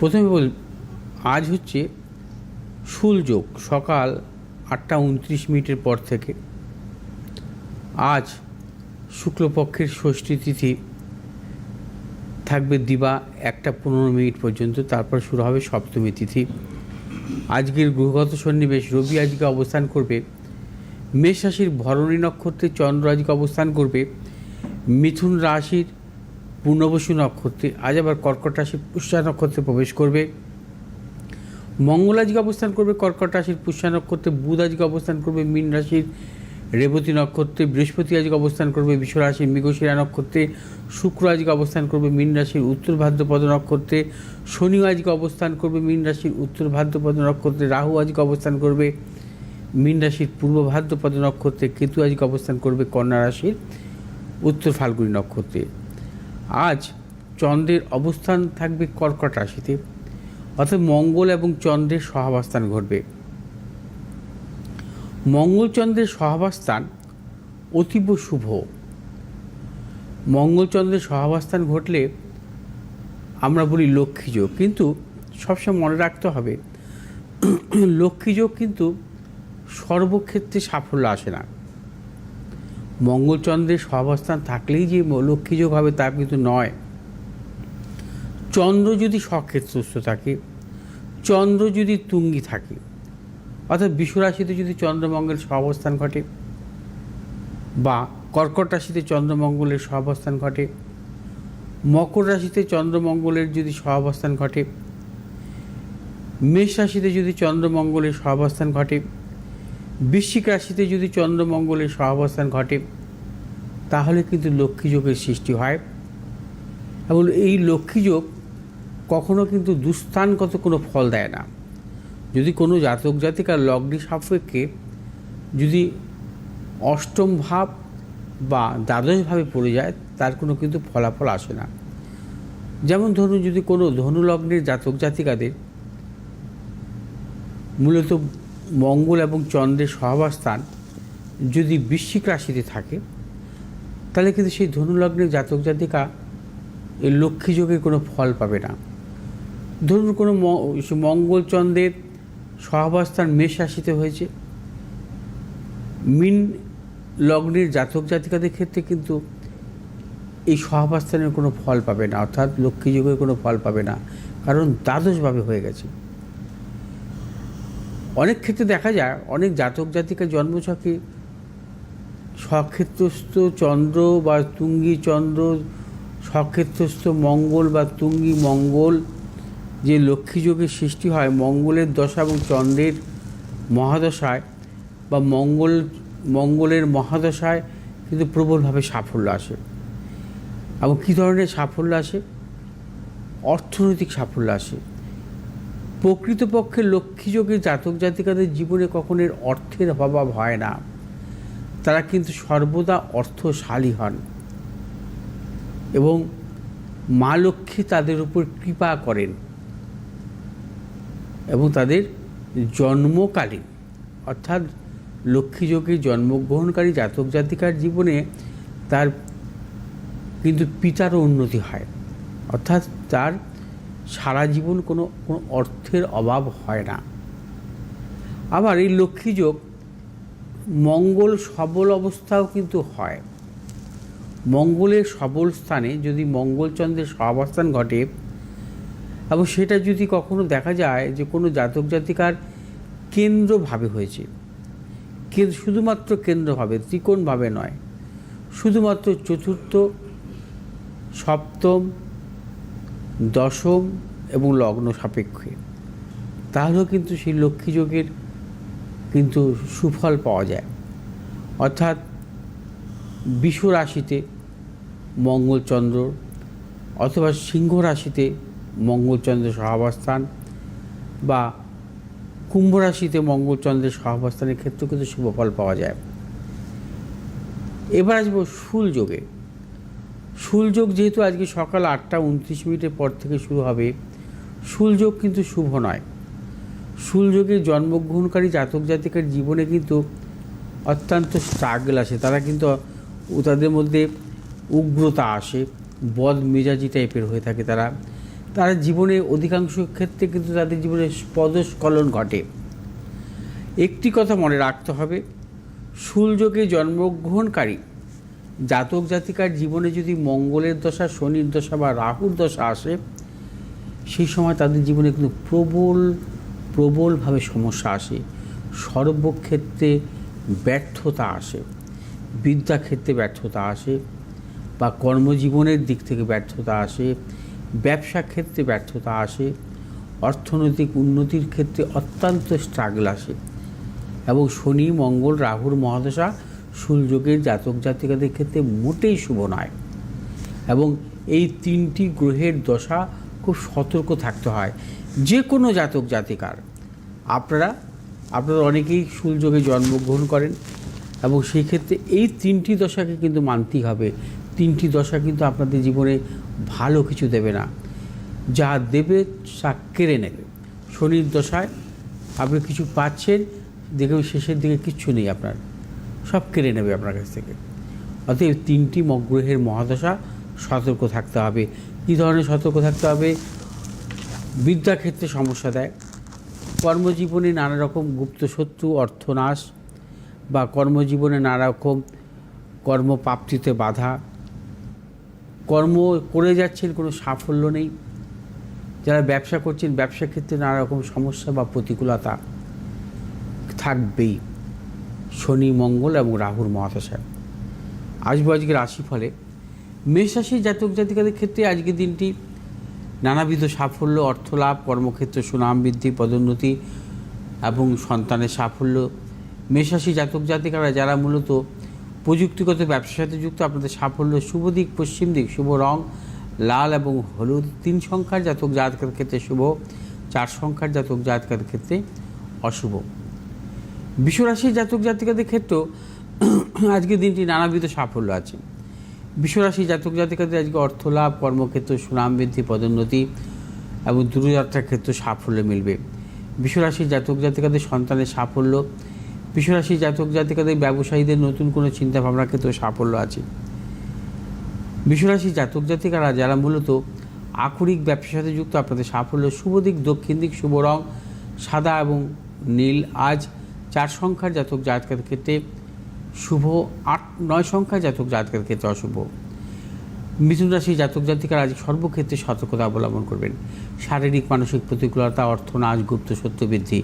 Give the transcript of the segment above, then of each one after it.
প্রথমে বল, আজ হচ্ছে শুলযোগ সকাল আটটা উনত্রিশ মিনিটের পর থেকে। আজ শুক্লপক্ষের ষষ্ঠী তিথি, থাকবে দিবা একটা পনেরো মিনিট পর্যন্ত, তারপর শুরু হবে সপ্তমী তিথি। আজকের গ্রহগত সন্নিবেশ, রবি আজকে অবস্থান করবে, মেষ রাশির ভরণী নক্ষত্রে চন্দ্র আজকে অবস্থান করবে, মিথুন রাশির পূর্ণবসু নক্ষত্রে, আজ আবার কর্কট রাশির পুষ্যা নক্ষত্রে প্রবেশ করবে। মঙ্গল আজকে অবস্থান করবে কর্কট রাশির পুষ্যা নক্ষত্রে, বুধ আজকে অবস্থান করবে মীন রাশির, রেবতী নক্ষত্রে, বৃহস্পতি আজকে অবস্থান করবে বিশ্ব রাশির মৃগশিরা নক্ষত্রে, শুক্র আজকে অবস্থান করবে মীন রাশির, উত্তর ভাদ্রপদ নক্ষত্রে, শনি আজকে অবস্থান করবে মীন রাশির, উত্তর ভাদ্রপদ নক্ষত্রে, রাহু আজকে অবস্থান করবে মীন রাশির, পূর্ব ভাদ্রপদ নক্ষত্রে, কেতু আজকে অবস্থান করবে কন্যা রাশির, উত্তর ফাল্গুনী নক্ষত্রে। আজ চন্দ্রের অবস্থান থাকবে কর্কট রাশিতে। অর্থাৎ মঙ্গল এবং চন্দ্রের সহাবস্থান ঘটবে। মঙ্গলচন্দ্রের সহাবস্থান অতীব শুভ। মঙ্গলচন্দ্রের সহাবস্থান ঘটলে আমরা বলি লক্ষ্মীযোগ কিন্তু সবসময় মনে রাখতে হবে লক্ষ্মীযোগ কিন্তু সর্বক্ষেত্রে সাফল্য আসে না। মঙ্গলচন্দ্রের সহাবস্থান থাকলেই যে লক্ষ্মীযোগ হবে তা কিন্তু নয়। চন্দ্র যদি সক্ষেত্রস্থ থাকে, চন্দ্র যদি তুঙ্গি থাকে, অর্থাৎ বিশ্বরাশিতে যদি চন্দ্রমঙ্গলের সহাবস্থান ঘটে বা কর্কট রাশিতে চন্দ্রমঙ্গলের সহাবস্থান ঘটে, মকর রাশিতে চন্দ্রমঙ্গলের যদি সহাবস্থান ঘটে, মেষ রাশিতে যদি চন্দ্রমঙ্গলের সহাবস্থান ঘটে বৃশ্চিক রাশিতে যদি চন্দ্রমঙ্গলের সহাবস্থান ঘটে, তাহলে কিন্তু লক্ষ্মীযোগের সৃষ্টি হয়। এবং এই লক্ষ্মীযোগ কখনো কিন্তু দুস্থানগত কোনো ফল দেয় না। যদি কোনো জাতক জাতিকার লগ্নি সাপেক্ষে যদি অষ্টম ভাব বা দ্বাদশভাবে পড়ে যায়, তার কোনো কিন্তু ফলাফল আসে না। যেমন ধরুন, যদি কোনো ধনু লগ্নের জাতক জাতিকাদের মূলত মঙ্গল এবং চন্দ্রের সহাবস্থান যদি বৃশ্চিক রাশিতে থাকে, তাহলে কিন্তু সেই ধনুলগ্নের জাতক জাতিকা এই লক্ষ্মী যোগের কোনো ফল পাবে না। ধরুন কোনো মঙ্গল চন্দ্রের সহাবস্থান মেষ রাশিতে হয়েছে। মিন লগ্নের জাতক জাতিকাদের ক্ষেত্রে কিন্তু এই সহাবস্থানের কোনো ফল পাবে না, অর্থাৎ লক্ষ্মী যুগের কোনো ফল পাবে না, কারণ দ্বাদশভাবে হয়ে গেছে। অনেক ক্ষেত্রে দেখা যায়, অনেক জাতক জাতিকা জন্মছকে স্বক্ষেত্রস্থ চন্দ্র বা তুঙ্গি চন্দ্র স্বক্ষেত্রস্থ মঙ্গল বা তুঙ্গি মঙ্গল, যে লক্ষ্মী যোগের সৃষ্টি হয়, মঙ্গলের দশা এবং চন্দ্রের মহাদশায় বা মঙ্গল, মঙ্গলের মহাদশায় কিন্তু প্রবলভাবে সাফল্য আসে। এবং কী ধরনের সাফল্য আসে? অর্থনৈতিক সাফল্য আসে। প্রকৃতপক্ষে লক্ষ্মীযোগের জাতক জাতিকাদের জীবনে কখনো অর্থের অভাব হয় না। তারা কিন্তু সর্বদা অর্থশালী হন এবং মা লক্ষ্মী তাদের উপর কৃপা করেন এবং তাদের জন্মকালীন, অর্থাৎ লক্ষ্মীযোগে জন্মগ্রহণকারী জাতক জাতিকার জীবনে তার কিন্তু পিতারও উন্নতি হয়। অর্থাৎ তার সারা জীবন কোনো কোনো অর্থের অভাব হয় না। আবার এই লক্ষ্মীযোগ মঙ্গল সবল অবস্থাও কিন্তু হয়। মঙ্গলের সবল স্থানে যদি মঙ্গলচন্দ্রের সহাবস্থান ঘটে, এবং সেটা যদি কখনো দেখা যায় যে কোনো জাতক জাতিকার কেন্দ্রভাবে হয়েছে শুধুমাত্র কেন্দ্রভাবে, ত্রিকোণভাবে নয়, শুধুমাত্র চতুর্থ, সপ্তম দশম এবং লগ্ন সাপেক্ষে। তাহলেও কিন্তু সেই লক্ষ্মীযোগের কিন্তু সুফল পাওয়া যায়। অর্থাৎ বিষ রাশিতে মঙ্গলচন্দ্র অথবা সিংহ রাশিতে মঙ্গলচন্দ্রের সহাবস্থান বা কুম্ভ রাশিতে মঙ্গলচন্দ্রের সহাবস্থানের ক্ষেত্রেও কিন্তু শুভফল পাওয়া যায়। এবার আসব শুলযোগে শুলযোগ যেহেতু আজকে সকাল আটটা উনত্রিশ মিনিটের পর থেকে শুরু হবে শুলযোগ কিন্তু শুভ নয়। শুলযোগে জন্মগ্রহণকারী জাতক জাতিকার জীবনে কিন্তু অত্যন্ত স্ট্রাগল আসে। তারা কিন্তু তাদের মধ্যে উগ্রতা আসে, বদ মেজাজি টাইপের হয়ে থাকে তারা। তারা জীবনে অধিকাংশ ক্ষেত্রে কিন্তু তাদের জীবনে পদস্খলন ঘটে। একটি কথা মনে রাখতে হবে শুলযোগে জন্মগ্রহণকারী জাতক জাতিকার জীবনে যদি মঙ্গলের দশা, শনির দশা বা রাহুর দশা আসে, সেই সময় তাদের জীবনে কিন্তু প্রবল, প্রবলভাবে সমস্যা আসে। সর্বক্ষেত্রে ব্যর্থতা আসে, বিদ্যাক্ষেত্রে ব্যর্থতা আসে বা কর্মজীবনের দিক থেকে ব্যর্থতা আসে, ব্যবসা ক্ষেত্রে ব্যর্থতা আসে, অর্থনৈতিক উন্নতির ক্ষেত্রে অত্যন্ত স্ট্রাগল আসে এবং শনি, মঙ্গল, রাহুর মহাদশা সূর্যকের জাতক জাতিকাদের ক্ষেত্রে মোটেই শুভ নয়। এবং এই তিনটি গ্রহের দশা খুব সতর্ক থাকতে হয় যে কোনো জাতক জাতিকার। আপনারা আপনারা অনেকেই সূর্যকে জন্মগ্রহণ করেন এবং সেই ক্ষেত্রে এই তিনটি দশাকে কিন্তু মানতেই হবে। তিনটি দশা কিন্তু আপনাদের জীবনে ভালো কিছু দেবে না। যা দেবে তা কেড়ে নেবে। শনির দশায় আপনি কিছু পাচ্ছেন, দেখবেন শেষের দিকে কিচ্ছু নেই আপনার। সব কেড়ে নেবে আপনার কাছ থেকে। অতএব তিনটি মগ্রহের মহাদশা সতর্ক থাকতে হবে। কী ধরনের সতর্ক থাকতে হবে? বিদ্যাক্ষেত্রে সমস্যা দেয়। কর্মজীবনে নানা রকম গুপ্ত শত্রু, অর্থনাশ বা কর্মজীবনে নানা রকম কর্মপ্রাপ্তিতে বাধা। কর্ম করে যাচ্ছেন কোনো সাফল্য নেই। যারা ব্যবসা করছেন ব্যবসা ক্ষেত্রে নানা রকম সমস্যা বা প্রতিকূলতা থাকবেই। শনি, মঙ্গল এবং রাহুর মহাদশায় আসব আজকে রাশি ফলে মেষ জাতক জাতিকাদের ক্ষেত্রে আজকের দিনটি নানাবিধ সাফল্য, অর্থলাভ, কর্মক্ষেত্রে, সুনাম বৃদ্ধি, পদোন্নতি এবং সন্তানের সাফল্য। মেষরাশি জাতক জাতিকারা যারা মূলত প্রযুক্তিগত ব্যবসার সাথে যুক্ত, আপনাদের সাফল্য শুভ দিক, পশ্চিম দিক, শুভ রং, লাল এবং হলুদ তিন সংখ্যার জাতক জাতকের ক্ষেত্রে শুভ, চার সংখ্যার জাতক জাতকের ক্ষেত্রে অশুভ। বিশ্বরাশির জাতক জাতিকাদের ক্ষেত্রেও আজকের দিনটি নানাবিধ সাফল্য আছে। বিশ্বরাশি জাতক জাতিকাদের আজকে অর্থ লাভ কর্মক্ষেত্র, সুনাম বৃদ্ধি, পদোন্নতি এবং দূরযাত্রার ক্ষেত্রে সাফল্য মিলবে। বিশ্বরাশি জাতক জাতিকাদের সন্তানের সাফল্য, বিশ্বরাশি জাতক জাতিকাদের ব্যবসায়ীদের নতুন কোনো চিন্তাভাবনার ক্ষেত্রে সাফল্য আছে। বিশ্বরাশি জাতক জাতিকারা যারা মূলত আকুরিক ব্যবসার সাথে যুক্ত, আপনাদের সাফল্য শুভ দিক, দক্ষিণ দিক, শুভ রং, সাদা এবং নীল আজ চার সংখ্যার জাতক জাতকের ক্ষেত্রে শুভ, আট, নয় সংখ্যার জাতক জাতকের ক্ষেত্রে অশুভ। মিথুন রাশি জাতক জাতিকারা আজ সর্বক্ষেত্রে সতর্কতা অবলম্বন করবেন। শারীরিক, মানসিক প্রতিকূলতা অর্থ অর্থনাশ, গুপ্ত সত্য বৃদ্ধি।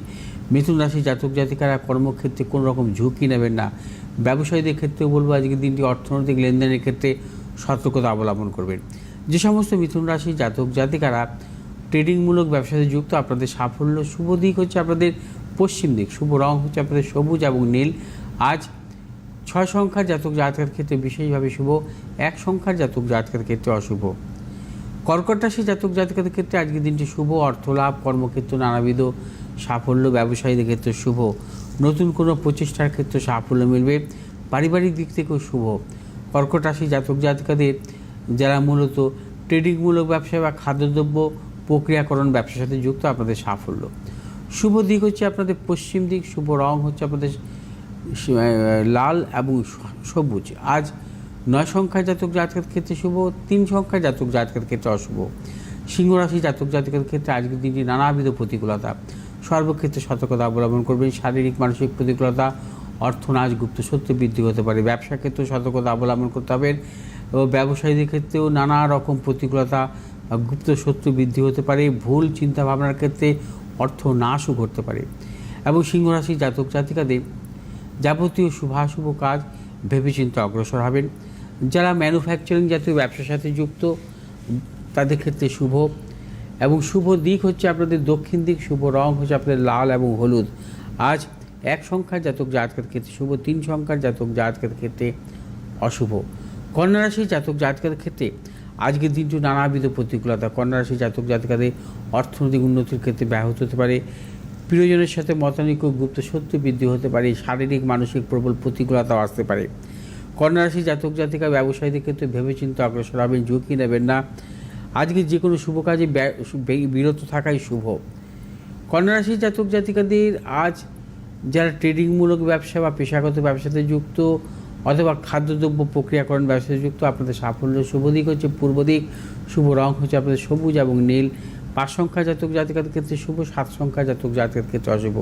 মিথুন রাশি জাতক জাতিকারা কর্মক্ষেত্রে কোনো রকম ঝুঁকি নেবেন না। ব্যবসায়ীদের ক্ষেত্রেও বলব আজকের দিনটি অর্থনৈতিক লেনদেনের ক্ষেত্রে সতর্কতা অবলম্বন করবেন। যে সমস্ত মিথুন রাশি জাতক জাতিকারা ট্রেডিংমূলক ব্যবসাতে যুক্ত, আপনাদের সাফল্য শুভ দিক হচ্ছে আপনাদের পশ্চিম দিক। শুভ রং হচ্ছে আপনাদের সবুজ এবং নীল। আজ ছয় সংখ্যার জাতক জাতকের ক্ষেত্রে বিশেষভাবে শুভ, এক সংখ্যার জাতক জাতকের ক্ষেত্রে অশুভ। কর্কট রাশি জাতক জাতকের ক্ষেত্রে আজকের দিনটি শুভ, অর্থলাভ, কর্মক্ষেত্র নানাবিধ সাফল্য, ব্যবসায়ীদের ক্ষেত্রে শুভ। নতুন কোনো প্রচেষ্টার ক্ষেত্রে সাফল্য মিলবে। পারিবারিক দিক থেকেও শুভ। কর্কট রাশি জাতক জাতকাদের যারা মূলত ট্রেডিংমূলক ব্যবসা বা খাদ্যদ্রব্য, প্রক্রিয়াকরণ ব্যবসার সাথে যুক্ত, আপনাদের সাফল্য। শুভ দিক হচ্ছে আপনাদের পশ্চিম দিক, শুভ রং হচ্ছে আপনাদের লাল এবং সবুজ। আজ নয় সংখ্যার জাতক জাতকের ক্ষেত্রে শুভ, তিন সংখ্যার জাতক জাতকের ক্ষেত্রে অশুভ। সিংহ রাশি জাতক জাতকের ক্ষেত্রে আজকের দিনটি নানাবিধ প্রতিকূলতা। সর্বক্ষেত্রে সতর্কতা অবলম্বন করবেন, শারীরিক, মানসিক প্রতিকূলতা, অর্থনাশ, গুপ্ত সত্য বৃদ্ধি হতে পারে। ব্যবসা ক্ষেত্রে সতর্কতা অবলম্বন করতে হবে এবং ব্যবসায়ীদের ক্ষেত্রেও নানা রকম প্রতিকূলতা, গুপ্ত শত্রু বৃদ্ধি হতে পারে। ভুল চিন্তা ভাবনার ক্ষেত্রে অর্থ নাশও ঘটতে পারে। এবং সিংহরাশি জাতক জাতিকাদের যাবতীয় শুভাশুভ কাজ ভেবেচিন্তে অগ্রসর হবেন। যারা ম্যানুফ্যাকচারিং জাতীয় ব্যবসার সাথে যুক্ত, তাদের ক্ষেত্রে শুভ। এবং শুভ দিক হচ্ছে আপনাদের দক্ষিণ দিক, শুভ রং হচ্ছে আপনাদের লাল এবং হলুদ। আজ এক সংখ্যার জাতক জাতকের ক্ষেত্রে শুভ, তিন সংখ্যার জাতক জাতকের ক্ষেত্রে অশুভ। কন্যা রাশি জাতক জাতকের ক্ষেত্রে আজকের দিনটি নানাবিধ প্রতিকূলতা কন্যা রাশি জাতক, জাতিকাদের অর্থনৈতিক উন্নতির ক্ষেত্রে ব্যাহত হতে পারে। প্রিয়জনের সাথে মতানৈক্য গুপ্ত সত্য বৃদ্ধি হতে পারে। শারীরিক, মানসিক প্রবল প্রতিকূলতাও আসতে পারে। কন্যা রাশি জাতক, জাতিকা, ব্যবসায়ীদের ক্ষেত্রে ভেবেচিন্তে অগ্রসর হবেন, ঝুঁকি নেবেন না। আজকে যে কোনো শুভ কাজে বিরত থাকাই শুভ। কন্যারাশি, জাতক, জাতিকাদের আজ যারা ট্রেডিংমূলক ব্যবসা বা পেশাগত ব্যবসাতে যুক্ত অথবা খাদ্যদ্রব্য প্রক্রিয়াকরণ ব্যবসায় যুক্ত, আপনাদের সাফল্য শুভ দিক হচ্ছে পূর্ব দিক, শুভ রং হচ্ছে আপনাদের সবুজ এবং নীল, পাঁচ সংখ্যা জাতক জাতিকাদের ক্ষেত্রে শুভ, সাত সংখ্যা জাতক জাতকের ক্ষেত্রে অশুভ।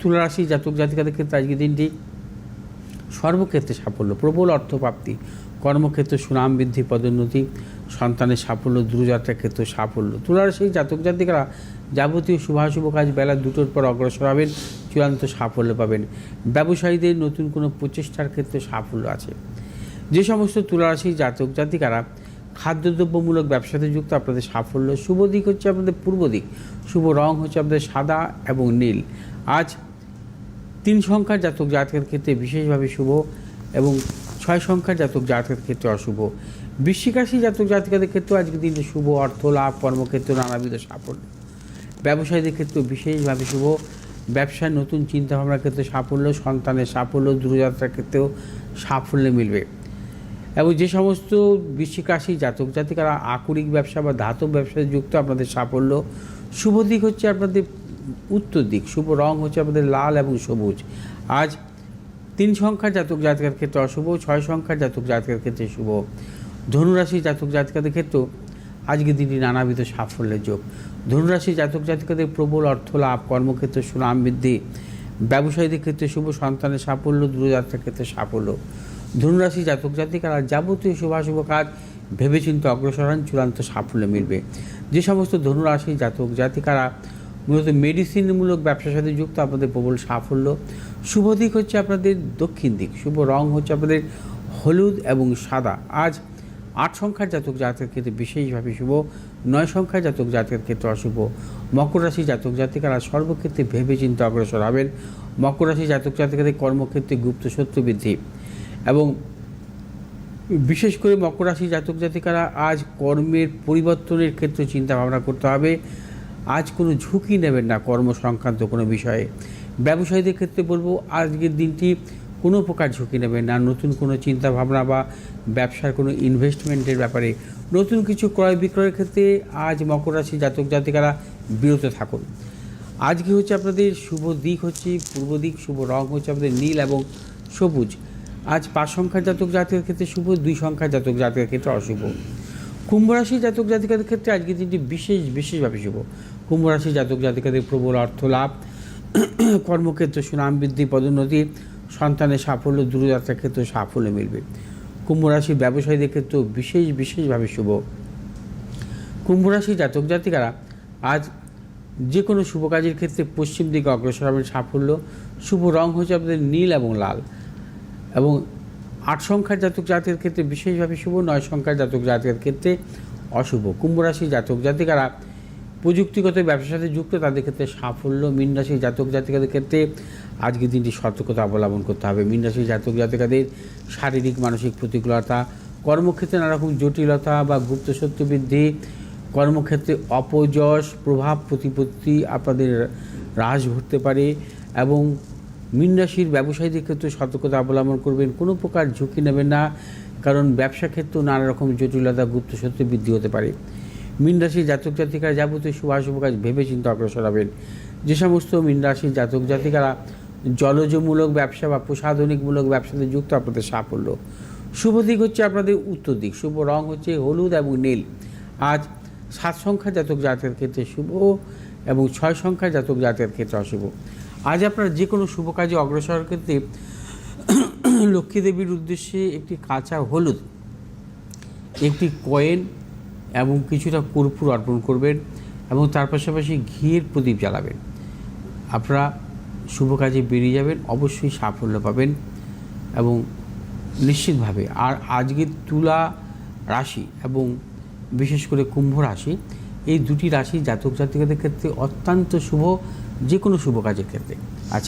তুলারাশি জাতক জাতিকাদের ক্ষেত্রে আজকের দিনটি সর্বক্ষেত্রে সাফল্য, প্রবল অর্থপ্রাপ্তি, কর্মক্ষেত্রে সুনাম বৃদ্ধি, পদোন্নতি, সন্তানের সাফল্য দূরযাত্রার ক্ষেত্রে সাফল্য। তুলারাশি জাতক জাতিকারা যাবতীয় শুভাশুভ কাজ বেলা দুটোর পর অগ্রসর হবেন। চূড়ান্ত সাফল্য পাবেন। ব্যবসায়ীদের নতুন কোনো প্রচেষ্টার ক্ষেত্রে সাফল্য আছে। যে সমস্ত তুলারাশি জাতক জাতিকারা খাদ্যদ্রব্যমূলক ব্যবসাতে যুক্ত, আপনাদের সাফল্য শুভ দিক হচ্ছে আপনাদের পূর্ব দিক। শুভ রং হচ্ছে আপনাদের সাদা এবং নীল। আজ তিন সংখ্যার জাতক জাতকের ক্ষেত্রে বিশেষভাবে শুভ এবং ছয় সংখ্যার জাতক জাতকের ক্ষেত্রে অশুভ। বৃশ্চিক রাশি জাতক জাতিকাদের ক্ষেত্রে আজকে দিনটি শুভ অর্থ লাভ, কর্মক্ষেত্রে নানাবিধ সাফল্য। ব্যবসায়ীদের ক্ষেত্রেও বিশেষভাবে শুভ। ব্যবসায় নতুন চিন্তাভাবনার ক্ষেত্রে সাফল্য, সন্তানের সাফল্য, দূরযাত্রার ক্ষেত্রেও সাফল্য মিলবে। এবং যে সমস্ত বৃশ্চিক জাতক জাতিকারা আকরিক ব্যবসা বা ধাতব ব্যবসায় যুক্ত, আপনাদের সাফল্য, শুভ দিক হচ্ছে আপনাদের উত্তর দিক, শুভ রং হচ্ছে আপনাদের লাল এবং সবুজ। আজ তিন সংখ্যার জাতক জাতিকার ক্ষেত্রে অশুভ, ছয় সংখ্যার জাতক জাতিকার ক্ষেত্রে শুভ। ধনুরাশি জাতক জাতিকাদের ক্ষেত্রেও আজকে দিনটি নানাবিধ সাফল্যের যোগ। ধনুরাশি জাতক জাতিকাদের প্রবল অর্থ লাভ, কর্মক্ষেত্রে সুনাম বৃদ্ধি, ব্যবসায়ীদের ক্ষেত্রে শুভ সন্তানের সাফল্য, দূরযাত্রার ক্ষেত্রে সাফল্য। ধনুরাশি জাতক জাতিকারা যাবতীয় শুভাশুভ কাজ, ভেবেচিন্তে অগ্রসর হন, চূড়ান্ত সাফল্য মিলবে। যে সমস্ত ধনুরাশি জাতক জাতিকারা মূলত মেডিসিনমূলক ব্যবসার সাথে যুক্ত, আপনাদের প্রবল সাফল্য। শুভ দিক হচ্ছে আপনাদের দক্ষিণ দিক, শুভ রং হচ্ছে আপনাদের হলুদ এবং সাদা। আজ আট সংখ্যার জাতক জাতকের ক্ষেত্রে বিশেষভাবে শুভ, নয় সংখ্যার জাতক জাতকের ক্ষেত্রে অশুভ। মকর রাশি জাতক জাতিকারা সর্বক্ষেত্রে ভেবে চিন্তে অগ্রসর হবেন। মকর রাশি জাতক জাতিকাদের কর্মক্ষেত্রে গুপ্ত সত্য বৃদ্ধি। এবং বিশেষ করে মকর রাশি জাতক জাতিকারা আজ কর্মের পরিবর্তনের ক্ষেত্রে চিন্তা ভাবনা করতে হবে। আজ কোনো ঝুঁকি নেবেন না কর্ম সংক্রান্ত কোনো বিষয়ে। ব্যবসায়ীদের ক্ষেত্রে বলব, আজকের দিনটি কোনো প্রকার ঝুঁকি নেবেন না। নতুন কোনো চিন্তা ভাবনা বা ব্যবসার কোনো ইনভেস্টমেন্টের ব্যাপারে নতুন কিছু ক্রয় বিক্রয়ের ক্ষেত্রে আজ মকর রাশি জাতক জাতিকারা বিরত থাকুন। আজকে হচ্ছে আপনাদের শুভ দিক হচ্ছে পূর্ব দিক, শুভ রং হচ্ছে আপনাদের নীল এবং সবুজ। আজ পাঁচ সংখ্যার জাতক জাতকের ক্ষেত্রে শুভ, দুই সংখ্যার জাতক জাতকের ক্ষেত্রে অশুভ। কুম্ভ রাশি জাতক জাতিকাদের ক্ষেত্রে আজকে দিনটি বিশেষ, বিশেষভাবে শুভ। কুম্ভ রাশি জাতক জাতিকাদের প্রবল অর্থ লাভ কর্মক্ষেত্র সুনাম বৃদ্ধি, পদোন্নতি সন্তানের সাফল্য, দূরযাত্রার ক্ষেত্রে সাফল্য মিলবে। কুম্ভ রাশি ব্যবসায়ীদের ক্ষেত্রেও বিশেষ, বিশেষভাবে শুভ। কুম্ভ রাশি জাতক, জাতিকারা আজ যে কোনো শুভ কাজের ক্ষেত্রে পশ্চিম দিকে অগ্রসর হবেন সাফল্য, শুভ রং হচ্ছে আপনাদের নীল এবং লাল। এবং আট সংখ্যার জাতক জাতকের ক্ষেত্রে বিশেষভাবে শুভ, নয় সংখ্যার জাতক জাতকের ক্ষেত্রে অশুভ। কুম্ভ রাশি জাতক, জাতিকারা প্রযুক্তিগত ব্যবসার সাথে যুক্ত, তাদের ক্ষেত্রে সাফল্য। মীন জাতক জাতিকাদের ক্ষেত্রে আজকের দিনটি সতর্কতা অবলম্বন করতে হবে। মীন রাশি জাতক জাতিকাদের শারীরিক, মানসিক প্রতিকূলতা, কর্মক্ষেত্রে নানারকম জটিলতা বা গুপ্ত সত্য বৃদ্ধি, কর্মক্ষেত্রে অপযশ, প্রভাব প্রতিপত্তি আপনাদের হ্রাস ঘটতে পারে এবং মীন রাশির ব্যবসায়ীদের ক্ষেত্রে সতর্কতা অবলম্বন করবেন। কোনো প্রকার ঝুঁকি নেবেন না, কারণ ব্যবসা ক্ষেত্রেও নানা রকম জটিলতা, গুপ্ত সত্য বৃদ্ধি হতে পারে। মীন জাতক জাতিকারা যাবতীয় শুভাশুভ কাজ ভেবে চিন্তে অগ্রসর হবেন। যে সমস্ত মীন জাতক জাতিকারা জলজমূলক ব্যবসা বা প্রসাধনিকমূলক ব্যবসাতে যুক্ত, আপনাদের সাফল্য। শুভ দিক হচ্ছে আপনাদের উত্তর দিক। শুভ রং হচ্ছে হলুদ এবং নীল। আজ সাত সংখ্যা জাতক জাতের ক্ষেত্রে শুভ এবং ছয় সংখ্যা জাতক জাতের ক্ষেত্রে অশুভ। আজ আপনারা যে কোনো শুভ কাজে অগ্রসরের ক্ষেত্রে লক্ষ্মী দেবীর উদ্দেশ্যে একটি কাঁচা হলুদ, একটি কয়েন এবং কিছুটা কর্পূর অর্পণ করবেন এবং তার পাশাপাশি ঘিয়ের প্রদীপ জ্বালাবেন। আপনারা শুভ কাজে বেরিয়ে যাবেন, অবশ্যই সাফল্য পাবেন এবং নিশ্চিতভাবে আর আজকের তুলা রাশি এবং বিশেষ করে কুম্ভ রাশি, এই দুটি রাশি জাতক জাতিকাদের ক্ষেত্রে অত্যন্ত শুভ যে কোনো শুভ কাজের ক্ষেত্রে।